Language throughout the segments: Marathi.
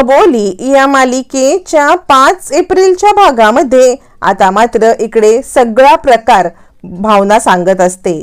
अबोली या मालिकेच्या पाच एप्रिलच्या भागामध्ये आता मात्र इकडे सगळा प्रकार भावना सांगत असते.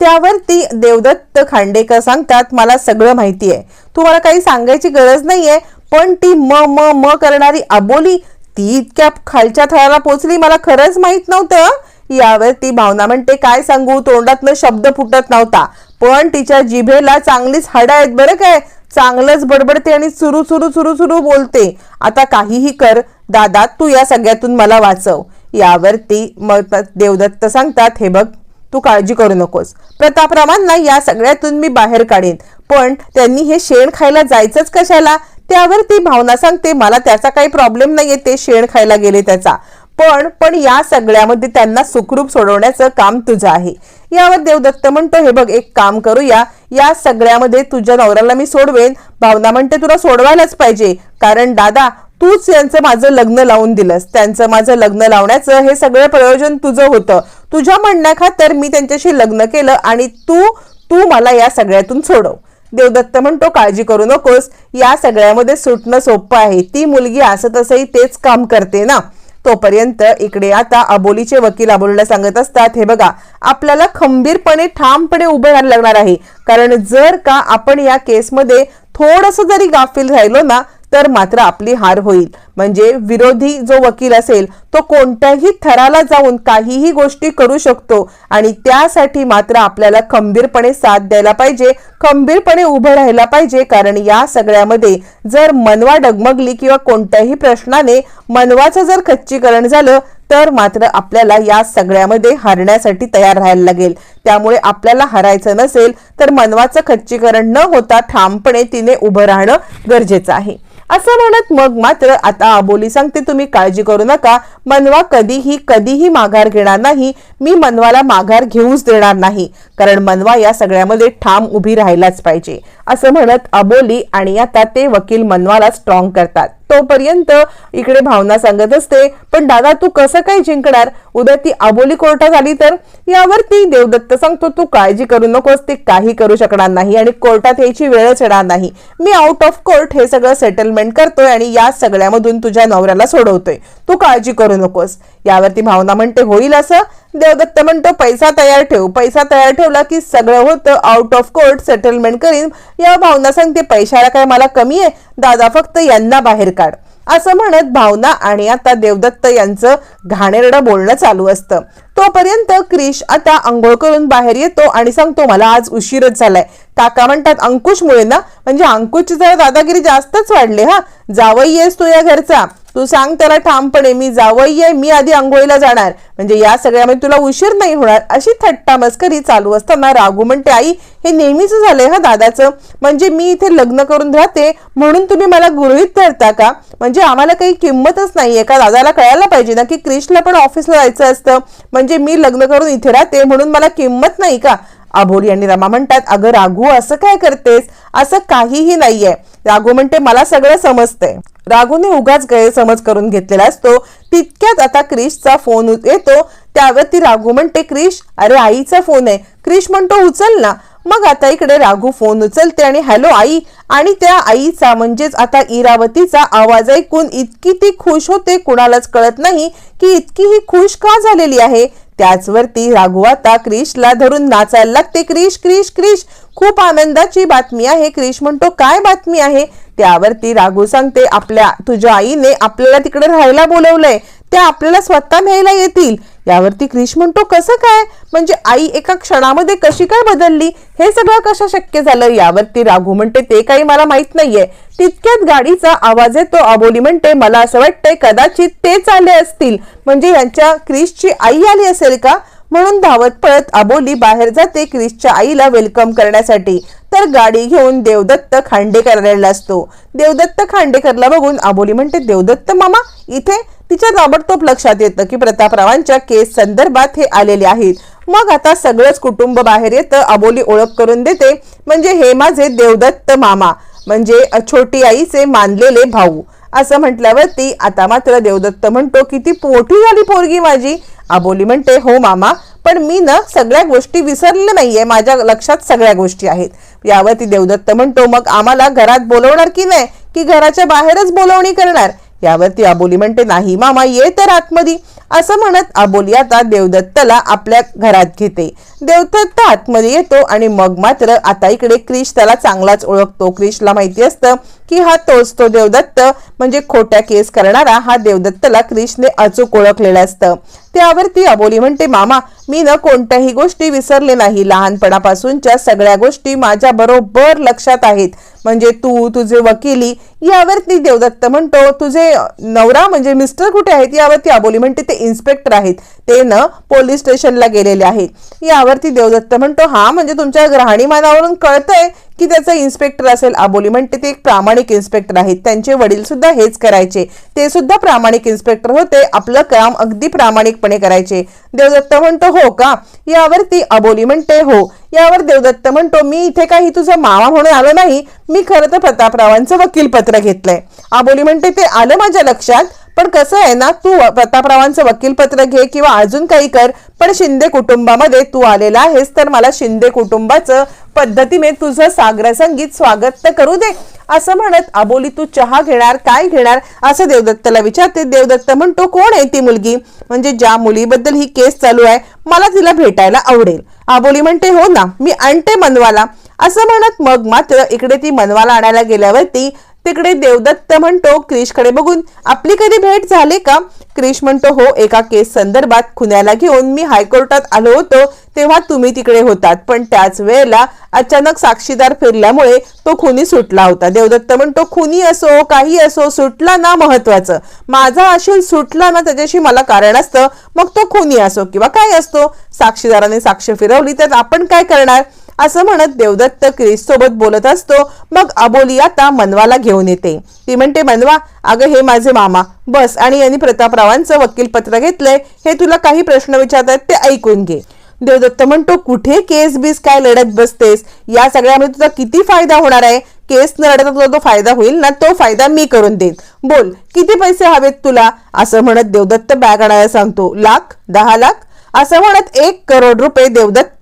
त्यावर ती देवदत्त खांडेकर सांगतात मला सगळं माहिती आहे. तुम्हाला काही सांगायची गरज नाहीये पण ती म म म करणारी अबोली ती इतक्या खालच्या थराला पोचली मला खरंच माहीत नव्हतं. यावर ती भावना म्हणते काय सांगू तोंडातनं शब्द फुटत नव्हता. पण तिच्या जिभेला चांगलीच हाडं आहेत बरं काय. चांगलंच बडबडते आणि सुरू सुरू सुरू सुरू बोलते. आता काहीही कर दादा तू या सगळ्यातून मला वाचव. यावरती मग देवदत्त सांगतात हे बघ तू काळजी करू नकोस. प्रतापरावांना या सगळ्यातून मी बाहेर काढेन. पण त्यांनी हे शेण खायला जायचंच कशाला? त्यावर ती भावना सांगते मला त्याचा काही प्रॉब्लेम नाहीये ते शेण खायला गेले त्याचा. पण पण या सगळ्यामध्ये त्यांना सुखरूप सोडवण्याचं काम तुझं आहे. यावर देवदत्त म्हणतो हे बघ एक काम करूया. या सगळ्यामध्ये तुझ्या नवऱ्याला मी सोडवेन. भावना म्हणते तुला सोडवायलाच पाहिजे. कारण दादा तूच यांचं माझं लग्न लावून दिलंस. त्यांचं माझं लग्न लावण्याचं हे सगळं प्रयोजन तुझं होतं. तुझ्या म्हणण्याखातर मी त्यांच्याशी लग्न केलं आणि तू तू मला या सगळ्यातून सोडव. देवदत्त म्हणतो काळजी करू नकोस. या सगळ्यामध्ये सुटणं सोपं आहे. ती मुलगी असं तसंही तेच काम करते ना. तोपर्यंत इकडे आता अबोलीचे वकील अबोलीला सांगत असतात हे बघा आपल्याला खंबीरपणे ठामपणे उभे राहायला लागणार आहे. कारण जर का आपण या केसमध्ये थोडस जरी गाफील राहिलो ना तर मात्र आपली हार होईल. म्हणजे विरोधी जो वकील असेल तो कोणत्याही थराला जाऊन काहीही गोष्टी करू शकतो आणि त्यासाठी मात्र आपल्याला खंबीरपणे साथ द्यायला पाहिजे खंबीरपणे उभं राहायला पाहिजे. कारण या सगळ्यामध्ये जर मनवा डगमगली किंवा कोणत्याही प्रश्नाने मनवाचं जर खच्चीकरण झालं तर मात्र आपल्याला या सगळ्यामध्ये हरण्यासाठी तयार राहायला लागेल. त्यामुळे आपल्याला हरायचं नसेल तर मनवाचं खच्चीकरण न होता ठामपणे तिने उभं राहणं गरजेचं आहे. असं म्हणत मग मात्र आता अबोली सांगते तुम्ही काळजी करू नका. मनवा कधीही कधीही माघार घेणार नाही. मी मनवाला माघार घेऊच देणार नाही. कारण मनवा या सगळ्यामध्ये ठाम उभी राहायलाच पाहिजे. असं म्हणत अबोली आणि आता ते वकील मनवाला स्ट्रॉंग करतात. तोपर्यंत इकडे भावना सांगत असते पण दादा तू कसं काय जिंकणार? उद्या ती अबोली कोर्टात आली तर यावरती देवदत्त सांगतो तू काळजी करू नकोस ते काही करू शकणार नाही आणि कोर्टात यायची वेळच येणार नाही. मी आउट ऑफ कोर्ट हे सगळं सेटलमेंट करतोय आणि या सगळ्यामधून तुझ्या नवऱ्याला सोडवतोय. तू काळजी करू नकोस. यावरती भावना म्हणते होईल असं? देवदत्त म्हणतो पैसा तयार ठेव. पैसा तयार ठेवला की सगळं होतं. आउट ऑफ कोर्ट सेटलमेंट करीन. या भावना सांगते पैशाला काय मला कमी आहे? दादा फक्त यांना बाहेर काढ. असं म्हणत भावना आणि आता देवदत्त यांचं घाणेरडं बोलणं चालू असतं. तोपर्यंत क्रिश आता आंघोळ करून बाहेर येतो आणि सांगतो मला आज उशीरच झालाय. काका म्हणतात अंकुशमुळे ना? म्हणजे अंकुशची जरा दादागिरी जास्तच वाढले हा? जावई येस तू या घरचा. तू सांग त्याला ठामपणे मी जावई आहे मी आधी आंघोळीला जाणार. म्हणजे या सगळ्यामध्ये तुला उशीर नाही होणार. अशी थट्टा मस्करी चालू असताना राघू म्हणते आई हे नेहमीच झालंय हा दादाचं. म्हणजे मी इथे लग्न करून राहते म्हणून तुम्ही मला गृहित धरता का? म्हणजे आम्हाला काही किंमतच नाहीये का? दादाला कळायला पाहिजे ना की क्रिशला पण ऑफिसला जायचं असतं. म्हणजे मी लग्न करून इथे राहते म्हणून मला किंमत नाही का? आभोरी आणि रमा म्हणतात अगं राघू असं काय करतेस? असं काहीही नाहीये. राघू म्हणते मला सगळं समजतंय. राघूने उगाच गैरसमज करून घेतलेला असतो. तितक्यात आता क्रिशचा फोन येतो. त्यावरती राघू म्हणते क्रिश अरे आईचा फोन आहे. क्रिश म्हणतो उचल ना. मग आता इकडे राघू फोन उचलते आणि हॅलो आई. आणि त्या आईचा म्हणजेच आता इरावतीचा आवाज ऐकून इतकी ती खुश होते कुणालाच कळत नाही की इतकी ही खुश का झालेली आहे? त्याचवरती राघू आता क्रिशला धरून नाचायला लागते. क्रिश क्रिश क्रिश खूप आनंदाची बातमी आहे. क्रिश म्हणतो काय बातमी आहे? त्यावरती राघू सांगते आपल्या तुझ्या आईने आपल्याला तिकडे राहायला बोलवलंय. त्या आपल्याला स्वतः न्यायला येतील. यावरती क्रिश म्हणतो कसं काय? म्हणजे आई एका क्षणामध्ये कशी काय बदलली? हे सगळं कसं शक्य झालं? यावरती राघू म्हणते ते काही मला माहीत नाहीये. तितक्यात गाडीचा आवाज येतो. अबोली म्हणते मला असं वाटतंय कदाचित तेच आले असतील. म्हणजे यांच्या क्रिशची आई आली असेल का? म्हणून धावत पळत अबोली बाहेर जाते क्रिसच्या आईला वेलकम करण्यासाठी. तर गाडी घेऊन देवदत्त खांडेकर आलेला असतो. देवदत्त खांडेकरला बघून अबोली म्हणते देवदत्त मामा इथे तिच्या ताबडतोब लक्षात येतं की प्रतापरावांच्या केस संदर्भात हे आलेले आहेत. मग आता सगळंच कुटुंब बाहेर येतं अबोली ओळख करून देते. म्हणजे हे माझे देवदत्त मामा म्हणजे छोटी आईचे मानलेले भाऊ. असं म्हटल्यावरती आता मात्र देवदत्त म्हणतो किती पोटी झाली पोरगी माझी. अबोली म्हणते हो मामा पण मी ना सगळ्या गोष्टी विसरले नाहीये माझ्या लक्षात सगळ्या गोष्टी आहेत. यावरती देवदत्त म्हणतो मग आम्हाला घरात बोलवणार की नाही? की घराच्या बाहेरच बोलवणी करणार? यावरती आबोली म्हणते नाही मामा ये तर आतमधी असं म्हणत आबोली आता देवदत्तला आपल्या घरात घेते. देवदत्त आतमध्ये येतो आणि मग मात्र आता इकडे क्रिश त्याला चांगलाच ओळखतो. क्रिशला माहिती असतं की हा तोच तो देवदत्त म्हणजे खोट्या केस करणारा हा देवदत्तला क्रिशने अचूक ओळखलेलं असतं. त्यावरती अबोली म्हणते मामा मी न कोणत्याही गोष्टी विसरले नाही. लहानपणापासूनच्या सगळ्या गोष्टी माझ्या बरोबर लक्षात आहेत. म्हणजे तू तुझे वकिली यावरती देवदत्त म्हणतो तुझे नवरा म्हणजे मिस्टर कुठे आहेत? यावरती अबोली म्हणते ते इन्स्पेक्टर आहेत. ते न पोलीस स्टेशनला गेलेले आहेत. यावरती देवदत्त म्हणतो हा म्हणजे तुमच्या राहणीमानावरून कळतंय की त्याचा इन्स्पेक्टर असेल आबोली म्हणते ते एक प्रामाणिक इन्स्पेक्टर आहेत. त्यांचे वडील सुद्धा हेच करायचे. ते सुद्धा प्रामाणिक इन्स्पेक्टर होते. आपलं काम अगदी प्रामाणिकपणे करायचे. देवदत्त म्हणतो हो का? यावर ती अबोली म्हणते हो. यावर देवदत्त म्हणतो मी इथे काही तुझं मामा म्हणून आलो नाही. मी खरं तर प्रतापरावांचं वकीलपत्र घेतलंय. आबोली म्हणते ते आलं माझ्या लक्षात. पण कसं आहे ना तू प्रतापरावांचं वकीलपत्र घे किंवा अजून काही कर पण शिंदे कुटुंबामध्ये तू आलेला आहेस तर मला शिंदे कुटुंबाचं पद्धतीने तुझं सागर संगीत स्वागत तर करू दे. असं म्हणत आबोली तू चहा घेणार काय घेणार? असं देवदत्तला विचारते. देवदत्त म्हणतो कोण आहे ती मुलगी? म्हणजे ज्या मुलीबद्दल ही केस चालू आहे मला तिला भेटायला आवडेल. आबोली म्हणते हो ना मी आणते मनवाला. असं म्हणत मग मात्र इकडे ती मनवाला आणायला गेल्यावरती तिकडे देवदत्त म्हणतो क्रिशकडे बघून. आपली कधी भेट झाली का? क्रिश म्हणतो हो एका केस संदर्भात खुन्याला घेऊन मी हायकोर्टात आलो होतो तेव्हा तुम्ही तिकडे होतात. पण त्याच वेळेला अचानक साक्षीदार फिरल्यामुळे तो खुनी सुटला होता. देवदत्त म्हणतो खुनी असो काही असो सुटला ना महत्वाचं. माझा अशील सुटला ना त्याच्याशी मला कारण असतं मग तो खुनी असो किंवा काय असतो? साक्षीदाराने साक्ष फिरवली तर आपण काय करणार? असं म्हणत देवदत्त क्रिस सोबत बोलत असतो मग अबोली आता मनवाला घेऊन येते. ती म्हणते मनवा अगं हे माझे मामा बस आणि यांनी प्रतापरावांचं वकील पत्र घेतलंय हे तुला काही प्रश्न विचारतात ते ऐकून घे. देवदत्त म्हणतो कुठे केस बीस काय लढत बसतेस? या सगळ्यामध्ये तुझा किती फायदा होणार आहे? केस न लढता तुला तो फायदा होईल ना तो फायदा मी करून देईन. बोल किती पैसे हवेत तुला? असं म्हणत देवदत्त बॅग आणायला सांगतो लाख दहा लाख? असं म्हणत एक करोड रुपये देवदत्त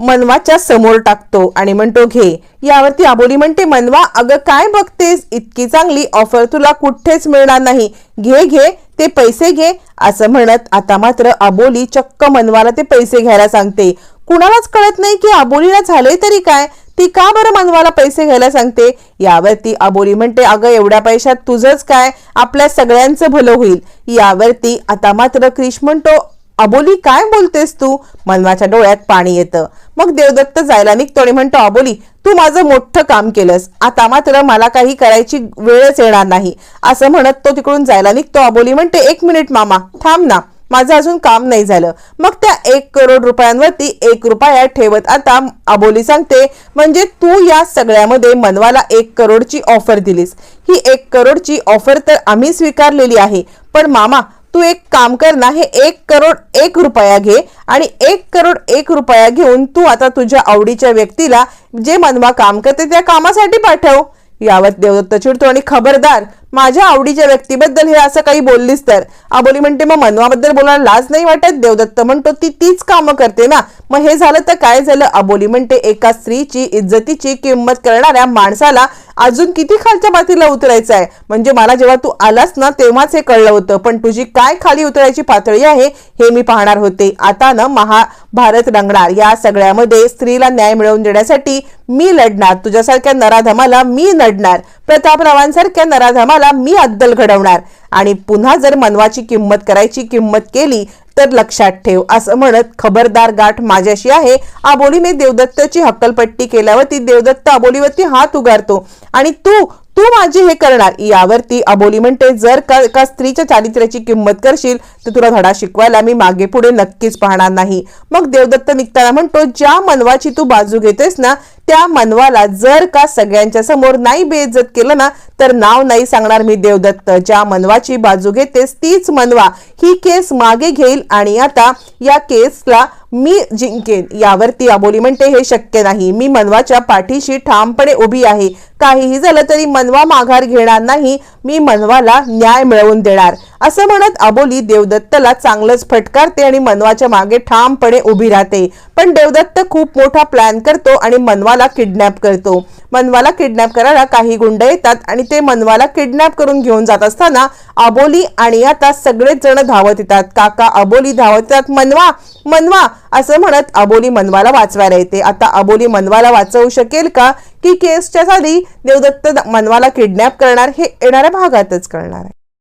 मनवाच्या समोर टाकतो आणि म्हणतो घे. यावरती आबोली म्हणते मनवा अगं काय बघतेस? इतकी चांगली ऑफर तुला कुठेच मिळणार नाही. घे घे ते पैसे घे. असं म्हणत आता मात्र आबोली चक्क मनवाला ते पैसे घ्यायला सांगते. कुणालाच कळत नाही की आबोलीला झाले तरी काय? ती का बरं मनवाला पैसे घ्यायला सांगते? यावरती आबोली म्हणते अगं एवढ्या पैशात तुझंच काय? आपल्या सगळ्यांचं भलं होईल. यावरती आता मात्र क्रिश म्हणतो अबोली काय बोलतेस तू? मनवाच्या डोळ्यात पाणी येतं. मग देवदत्त जायला निघतो आणि म्हणतो अबोली तू माझं मोठं काम केलंस. आता मात्र मला काही करायची वेळच येणार नाही. असं म्हणत तो तिकडून जायला निघतो. अबोली म्हणते एक मिनिट मामा थांब ना. माझं अजून काम नाही झालं. मग त्या एक करोड रुपयांवरती एक रुपया ठेवत आता अबोली सांगते म्हणजे तू या सगळ्यामध्ये मनवाला एक करोडची ऑफर दिलीस. ही एक करोडची ऑफर तर आम्ही स्वीकारलेली आहे. पण मामा तू एक काम कर ना हे एक करोड एक रुपया घे आणि एक करोड एक रुपया घेऊन तू आता तुझ्या आवडीच्या व्यक्तीला जे मनवा काम करते त्या कामासाठी पाठव. यावत देवदत्त चिडतो आणि खबरदार माझ्या आवडीच्या व्यक्तीबद्दल हे असं काही बोललीस तर. आबोली म्हणते मग मनवाबद्दल बोलायला लाज नाही वाटत? देवदत्त म्हणतो ती तीच कामं करते ना. मग हे झालं तर काय झालं? आबोली म्हणते एका स्त्रीची इज्जतीची किंमत करणाऱ्या माणसाला अजून किती खालच्या मातीला उतरायचं आहे? म्हणजे मला जेव्हा तू आलास ना तेव्हाच हे कळलं होतं. पण तुझी काय खाली उतरायची पातळी आहे हे मी पाहणार होते. आता ना महाभारत रंगणार. या सगळ्यामध्ये स्त्रीला न्याय मिळवून देण्यासाठी मी लढणार. तुझ्यासारख्या नराधमाला मी लढणार प्रतापरावांसारख्या नराधमाला मी अद्दल घडवणार. आणि पुन्हा जर मनवाची किंमत करायची किंमत केली तर लक्षात ठेव. असं म्हणत खबरदार गाठ माझ्याशी आहे. आबोलीने देवदत्तची हक्कलपट्टी केल्यावरती देवदत्त आबोलीवरती हात उगारतो. आणि तू तू माझी हे करणार. यावरती अबोली म्हणते जर का स्त्रीच्या चारित्र्याची किंमत करशील तर तुला धडा शिकवायला मी मागे पुढे नक्कीच पाहणार नाही. मग देवदत्त निघताना म्हणतो ज्या मनवाची तू बाजू घेतेस ना त्या मनवाला जर का सगळ्यांच्या समोर नाही बेइज्जत केलं ना तर नाव नाही सांगणार मी देवदत्त. ज्या मनवाची बाजू घेतेस तीच मनवा. ही केस मागे घेईल आणि आता या केसला मी जिंकेन. यावरती अबोली म्हणते हे शक्य नाही. मी मनवाच्या पाठीशी ठामपणे उभी आहे. काहीही झालं तरी मनवा माघार घेणार नाही. मी मनवाला न्याय मिळवून देणार. असं म्हणत अबोली देवदत्तला चांगलंच फटकारते आणि मनवाच्या मागे ठामपणे उभी राहते. पण देवदत्त खूप मोठा प्लॅन करतो आणि मनवाला किडनॅप करतो. मनवाला किडनॅप करायला काही गुंड येतात आणि ते मनवाला किडनॅप करून घेऊन जात असताना अबोली आणि आता सगळेच जण धावत येतात. काका अबोली धावत येतात. मनवा मनवा असं म्हणत अबोली मनवाला वाचवायला येते. आता अबोली मनवाला वाचवू शकेल का? की केसच्या आधी देवदत्त मनवाला किडनॅप करणार हे येणाऱ्या भागातच करणार आहे.